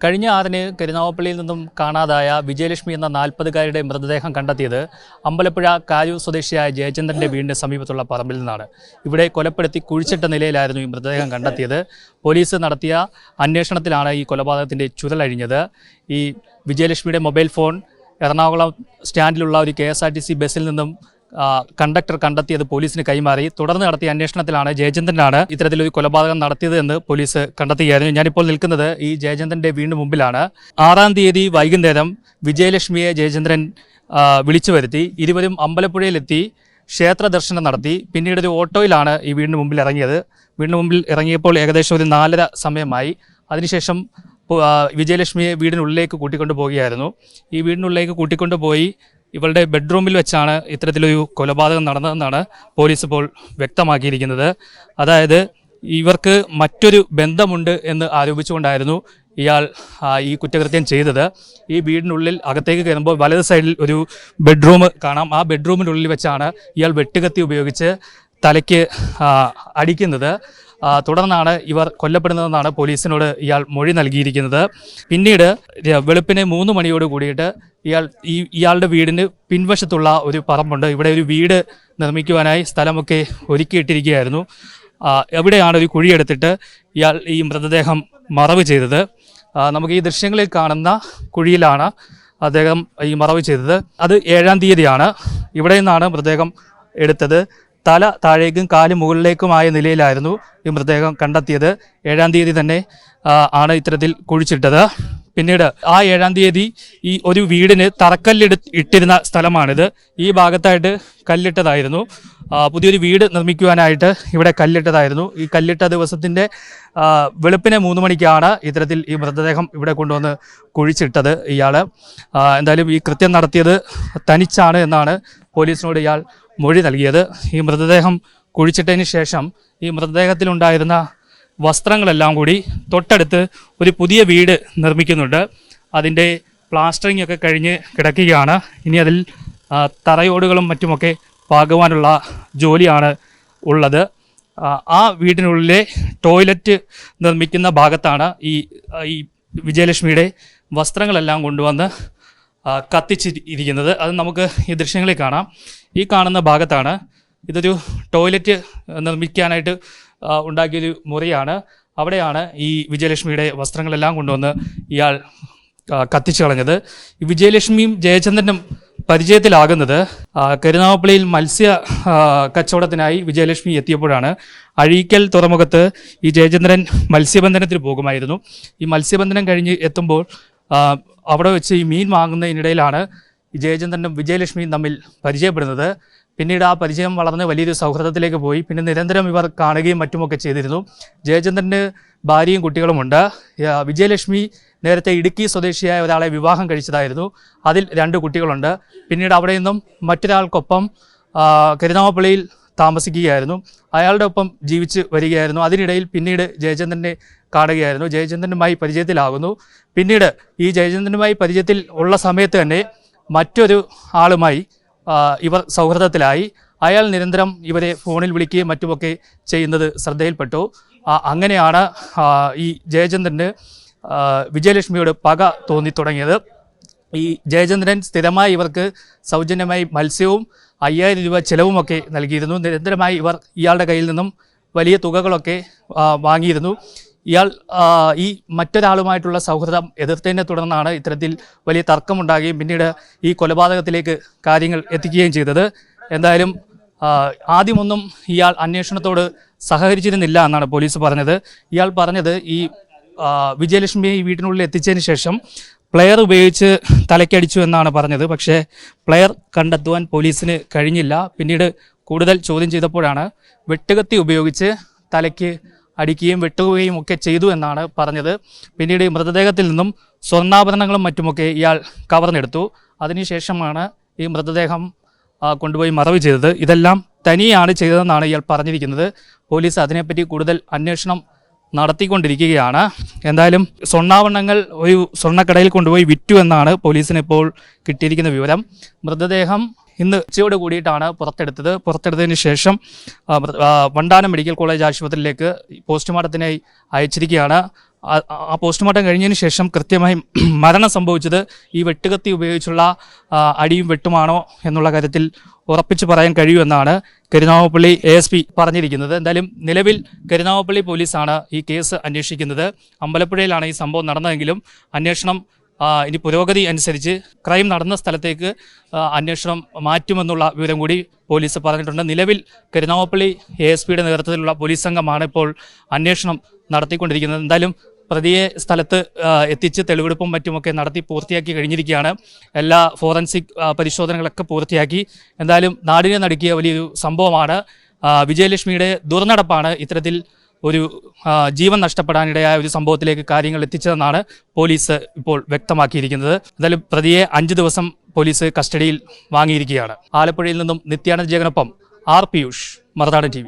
കഴിഞ്ഞ ആറിന് കരുനാവപ്പള്ളിയിൽ നിന്നും കാണാതായ വിജയലക്ഷ്മി എന്ന നാൽപ്പതുകാരുടെ മൃതദേഹം കണ്ടെത്തിയത് അമ്പലപ്പുഴ കാരൂർ സ്വദേശിയായ ജയചന്ദ്രന്റെ വീടിന് സമീപത്തുള്ള പറമ്പിൽ നിന്നാണ്. ഇവിടെ കൊലപ്പെടുത്തി കുഴിച്ചിട്ട നിലയിലായിരുന്നു ഈ മൃതദേഹം കണ്ടെത്തിയത്. പോലീസ് നടത്തിയ അന്വേഷണത്തിലാണ് ഈ കൊലപാതകത്തിന്റെ ചുരുളഴിഞ്ഞത് ഈ വിജയലക്ഷ്മിയുടെ മൊബൈൽ ഫോൺ എറണാകുളം സ്റ്റാൻഡിലുള്ള ഒരു K S R T C ബസ്സിൽ നിന്നും കണ്ടക്ടർ കണ്ടെത്തിയത് പോലീസിന് കൈമാറി. തുടർന്ന് നടത്തിയ അന്വേഷണത്തിലാണ് ജയചന്ദ്രനാണ് ഇത്തരത്തിലൊരു കൊലപാതകം നടത്തിയത് എന്ന് പോലീസ് കണ്ടെത്തുകയായിരുന്നു. ഞാനിപ്പോൾ നിൽക്കുന്നത് ഈ ജയചന്ദ്രന്റെ വീടിന് മുമ്പിലാണ്. ആറാം തീയതി വൈകുന്നേരം വിജയലക്ഷ്മിയെ ജയചന്ദ്രൻ വിളിച്ചു വരുത്തി. ഇരുവരും അമ്പലപ്പുഴയിലെത്തി ക്ഷേത്ര ദർശനം നടത്തി. പിന്നീട് ഒരു ഓട്ടോയിലാണ് ഈ വീടിന് മുമ്പിൽ ഇറങ്ങിയത്. വീടിന് മുമ്പിൽ ഇറങ്ങിയപ്പോൾ ഏകദേശം ഒരു നാലര സമയമായി. അതിനുശേഷം വിജയലക്ഷ്മിയെ വീടിനുള്ളിലേക്ക് കൂട്ടിക്കൊണ്ടു പോവുകയായിരുന്നു ഈ വീടിനുള്ളിലേക്ക് കൂട്ടിക്കൊണ്ടു പോയി ഇവളുടെ ബെഡ്റൂമിൽ വെച്ചാണ് ഇത്തരത്തിലൊരു കൊലപാതകം നടന്നതെന്നാണ് പോലീസ് ഇപ്പോൾ വ്യക്തമാക്കിയിരിക്കുന്നത്. അതായത് ഇവർക്ക് മറ്റൊരു ബന്ധമുണ്ട് എന്ന് ആരോപിച്ചുകൊണ്ടായിരുന്നു ഇയാൾ ഈ കുറ്റകൃത്യം ചെയ്തത്. ഈ വീടിനുള്ളിൽ അകത്തേക്ക് കയറുമ്പോൾ വലത് സൈഡിൽ ഒരു ബെഡ്റൂം കാണാം. ആ ബെഡ്റൂമിനുള്ളിൽ വെച്ചാണ് ഇയാൾ വെട്ടുകത്തി ഉപയോഗിച്ച് തലയ്ക്ക് അടിക്കുന്നത്. തുടർന്നാണ് ഇവർ കൊല്ലപ്പെടുന്നതെന്നാണ് പോലീസിനോട് ഇയാൾ മൊഴി നൽകിയിരിക്കുന്നത്. പിന്നീട് വെളുപ്പിനെ മൂന്ന് മണിയോട് കൂടിയിട്ട് ഇയാൾ ഈ ഇയാളുടെ വീടിന് പിൻവശത്തുള്ള ഒരു പറമ്പുണ്ട്. ഇവിടെ ഒരു വീട് നിർമ്മിക്കുവാനായി സ്ഥലമൊക്കെ ഒരുക്കിയിട്ടിരിക്കുകയായിരുന്നു. എവിടെയാണ് ഒരു കുഴിയെടുത്തിട്ട് ഇയാൾ ഈ മൃതദേഹം മറവ് ചെയ്തത്? നമുക്ക് ഈ ദൃശ്യങ്ങളിൽ കാണുന്ന കുഴിയിലാണ് അദ്ദേഹം ഈ മറവ് ചെയ്തത്. അത് ഏഴാം തീയതിയാണ്. ഇവിടെ നിന്നാണ് മൃതദേഹം എടുത്തത്. തല താഴേക്കും കാൽ മുകളിലേക്കുമായ നിലയിലായിരുന്നു ഈ മൃതദേഹം കണ്ടെത്തിയത്. ഏഴാം തീയതി തന്നെ ആണ് ഇത്തരത്തിൽ കുഴിച്ചിട്ടത്. പിന്നീട് ആ ഏഴാം തീയതി ഈ ഒരു വീടിന് തറക്കല്ലിട് ഇട്ടിരുന്ന സ്ഥലമാണിത്. ഈ ഭാഗത്തായിട്ട് കല്ലിട്ടതായിരുന്നു. പുതിയൊരു വീട് നിർമ്മിക്കുവാനായിട്ട് ഇവിടെ കല്ലിട്ടതായിരുന്നു. ഈ കല്ലിട്ട ദിവസത്തിന്റെ വെളുപ്പിനെ മൂന്ന് മണിക്കാണ് ഇത്തരത്തിൽ ഈ മൃതദേഹം ഇവിടെ കൊണ്ടുവന്ന് കുഴിച്ചിട്ടത് ഇയാൾ എന്തായാലും ഈ കൃത്യം നടത്തിയത് തനിച്ചാണ് എന്നാണ് പോലീസിനോട് ഇയാൾ മൊഴി നൽകിയത്. ഈ മൃതദേഹം കുഴിച്ചിട്ടതിന് ശേഷം ഈ മൃതദേഹത്തിലുണ്ടായിരുന്ന വസ്ത്രങ്ങളെല്ലാം കൂടി തൊട്ടടുത്ത് ഒരു പുതിയ വീട് നിർമ്മിക്കുന്നുണ്ട്. അതിന്റെ പ്ലാസ്റ്ററിംഗ് ഒക്കെ കഴിഞ്ഞ് കിടക്കുകയാണ്. ഇനി അതിൽ തറയോടുകളും മറ്റുമൊക്കെ പാകുവാനുള്ള ജോലിയാണ് ഉള്ളത്. ആ, വീടിനുള്ളിലെ ടോയ്ലറ്റ് നിർമ്മിക്കുന്ന ഭാഗത്താണ് ഈ ഈ വിജയലക്ഷ്മിയുടെ വസ്ത്രങ്ങളെല്ലാം കൊണ്ടുവന്ന് കത്തിച്ചിരിക്കുന്നത്. അത് നമുക്ക് ഈ ദൃശ്യങ്ങളിൽ കാണാം. ഈ കാണുന്ന ഭാഗത്താണ് ഇതൊരു ടോയ്ലറ്റ് നിർമ്മിക്കാനായിട്ട് ഉണ്ടാക്കിയൊരു മുറിയാണ്. അവിടെയാണ് ഈ വിജയലക്ഷ്മിയുടെ വസ്ത്രങ്ങളെല്ലാം കൊണ്ടുവന്ന് ഇയാൾ കത്തിച്ചു കളഞ്ഞത്. വിജയലക്ഷ്മിയും ജയചന്ദ്രനും പരിചയത്തിലാകുന്നത് കരുനാഗപ്പള്ളിയിൽ മത്സ്യ കച്ചവടത്തിനായി വിജയലക്ഷ്മി എത്തിയപ്പോഴാണ് അഴീക്കൽ തുറമുഖത്ത് ഈ ജയചന്ദ്രൻ മത്സ്യബന്ധനത്തിന് പോകുമായിരുന്നു. ഈ മത്സ്യബന്ധനം കഴിഞ്ഞ് എത്തുമ്പോൾ അവിടെ വെച്ച് ഈ മീൻ വാങ്ങുന്നതിനിടയിലാണ് ജയചന്ദ്രനും വിജയലക്ഷ്മിയും തമ്മിൽ പരിചയപ്പെടുന്നത്. പിന്നീട് ആ പരിചയം വളർന്ന് വലിയൊരു സൗഹൃദത്തിലേക്ക് പോയി. പിന്നെ നിരന്തരം ഇവർ കാണുകയും മറ്റുമൊക്കെ ചെയ്തിരുന്നു. ജയചന്ദ്രന് ഭാര്യയും കുട്ടികളുമുണ്ട്. വിജയലക്ഷ്മി നേരത്തെ ഇടുക്കി സ്വദേശിയായ ഒരാളെ വിവാഹം കഴിച്ചതായിരുന്നു. അതിൽ രണ്ട് കുട്ടികളുണ്ട്. പിന്നീട് അവിടെ നിന്നും മറ്റൊരാൾക്കൊപ്പം കരുനാമപ്പള്ളിയിൽ താമസിക്കുകയായിരുന്നു. അയാളുടെ ഒപ്പം ജീവിച്ച് വരികയായിരുന്നു. അതിനിടയിൽ പിന്നീട് ജയചന്ദ്രനെ കാണുകയായിരുന്നു. ജയചന്ദ്രനുമായി പരിചയത്തിലാകുന്നു. പിന്നീട് ഈ ജയചന്ദ്രനുമായി പരിചയത്തിൽ ഉള്ള സമയത്ത് തന്നെ മറ്റൊരു ആളുമായി ഇവർ സൗഹൃദത്തിലായി. അയാൾ നിരന്തരം ഇവരെ ഫോണിൽ വിളിക്കുകയും മറ്റുമൊക്കെ ചെയ്യുന്നത് ശ്രദ്ധയിൽപ്പെട്ടു. അങ്ങനെയാണ് ഈ ജയചന്ദ്രന് വിജയലക്ഷ്മിയോട് പക തോന്നി തുടങ്ങിയത്. ഈ ജയചന്ദ്രൻ സ്ഥിരമായി ഇവർക്ക് സൗജന്യമായി മത്സ്യവും അയ്യായിരം രൂപ ചിലവുമൊക്കെ നൽകിയിരുന്നു. നിരന്തരമായി ഇവർ ഇയാളുടെ കയ്യിൽ നിന്നും വലിയ തുകകളൊക്കെ വാങ്ങിയിരുന്നു. ഇയാൾ ഈ മറ്റൊരാളുമായിട്ടുള്ള സൗഹൃദം എതിർത്തതിനെ തുടർന്നാണ് ഇത്തരത്തിൽ വലിയ തർക്കമുണ്ടാകുകയും പിന്നീട് ഈ കൊലപാതകത്തിലേക്ക് കാര്യങ്ങൾ എത്തിക്കുകയും ചെയ്തത്. എന്തായാലും ആദ്യമൊന്നും ഇയാൾ അന്വേഷണത്തോട് സഹകരിച്ചിരുന്നില്ല എന്നാണ് പോലീസ് പറഞ്ഞത്. ഇയാൾ പറഞ്ഞത് ഈ വിജയലക്ഷ്മിയെ ഈ വീട്ടിനുള്ളിൽ എത്തിച്ചതിന് ശേഷം പ്ലെയർ ഉപയോഗിച്ച് തലയ്ക്കടിച്ചു എന്നാണ് പറഞ്ഞത്. പക്ഷേ പ്ലെയർ കണ്ടെത്തുവാൻ പോലീസിന് കഴിഞ്ഞില്ല. പിന്നീട് കൂടുതൽ ചോദ്യം ചെയ്തപ്പോഴാണ് വെട്ടുകത്തി ഉപയോഗിച്ച് തലയ്ക്ക് അടിക്കുകയും വെട്ടുകയും ഒക്കെ ചെയ്തു എന്നാണ് പറഞ്ഞത്. പിന്നീട് മൃതദേഹത്തിൽ നിന്നും സ്വർണാഭരണങ്ങളും മറ്റുമൊക്കെ ഇയാൾ കവർന്നെടുത്തു. അതിനുശേഷമാണ് ഈ മൃതദേഹം കൊണ്ടുപോയി മറവ് ചെയ്തത്. ഇതെല്ലാം തനിയാണ് ചെയ്തതെന്നാണ് ഇയാൾ പറഞ്ഞിരിക്കുന്നത്. പോലീസ് അതിനെപ്പറ്റി കൂടുതൽ അന്വേഷണം നടത്തിക്കൊണ്ടിരിക്കുകയാണ്. എന്തായാലും സ്വർണാഭരണങ്ങൾ ഒരു സ്വർണക്കടയിൽ കൊണ്ടുപോയി വിറ്റു എന്നാണ് പോലീസിന് ഇപ്പോൾ കിട്ടിയിരിക്കുന്ന വിവരം. മൃതദേഹം ഇന്ന് ഉച്ചയോട് കൂടിയിട്ടാണ് പുറത്തെടുത്തത്. പുറത്തെടുത്തതിന് ശേഷം വണ്ടാനം മെഡിക്കൽ കോളേജ് ആശുപത്രിയിലേക്ക് പോസ്റ്റ്മോർട്ടത്തിനായി അയച്ചിരിക്കുകയാണ്. ആ പോസ്റ്റ്മോർട്ടം കഴിഞ്ഞതിന് ശേഷം കൃത്യമായി മരണം സംഭവിച്ചത് ഈ വെട്ടുകത്തി ഉപയോഗിച്ചുള്ള അടിയും വെട്ടുമാണോ എന്നുള്ള കാര്യത്തിൽ ഉറപ്പിച്ച് പറയാൻ കഴിയുമെന്നാണ് കരുനാഗപ്പള്ളി എ എസ് പി പറഞ്ഞിരിക്കുന്നത്. എന്തായാലും നിലവിൽ കരുനാഗപ്പള്ളി പോലീസാണ് ഈ കേസ് അന്വേഷിക്കുന്നത്. അമ്പലപ്പുഴയിലാണ് ഈ സംഭവം നടന്നതെങ്കിലും അന്വേഷണം ഇനി പുരോഗതി അനുസരിച്ച് ക്രൈം നടന്ന സ്ഥലത്തേക്ക് അന്വേഷണം മാറ്റുമെന്നുള്ള വിവരം കൂടി പോലീസ് പറഞ്ഞിട്ടുണ്ട്. നിലവിൽ കരുനാഗപ്പള്ളി എ എസ് പിയുടെ നേതൃത്വത്തിലുള്ള പോലീസ് സംഘമാണ് ഇപ്പോൾ അന്വേഷണം നടത്തിക്കൊണ്ടിരിക്കുന്നത്. എന്തായാലും പ്രതിയെ സ്ഥലത്ത് എത്തിച്ച് തെളിവെടുപ്പും മറ്റുമൊക്കെ നടത്തി പൂർത്തിയാക്കി കഴിഞ്ഞിരിക്കുകയാണ്. എല്ലാ ഫോറൻസിക് പരിശോധനകളൊക്കെ പൂർത്തിയാക്കി. എന്തായാലും നാടിനെ നടുക്കിയ വലിയൊരു സംഭവമാണ്. വിജയലക്ഷ്മിയുടെ ദുർനടപ്പാണ് ഇത്തരത്തിൽ ഒരു ജീവൻ നഷ്ടപ്പെടാനിടയായ ഒരു സംഭവത്തിലേക്ക് കാര്യങ്ങൾ എത്തിച്ചതെന്നാണ് പോലീസ് ഇപ്പോൾ വ്യക്തമാക്കിയിരിക്കുന്നത്. എന്തായാലും പ്രതിയെ അഞ്ച് ദിവസം പോലീസ് കസ്റ്റഡിയിൽ വാങ്ങിയിരിക്കുകയാണ്. ആലപ്പുഴയിൽ നിന്നും നിത്യാനന്ദ ജഗനൊപ്പം ആർ പിയൂഷ് മറുനാടൻ ടി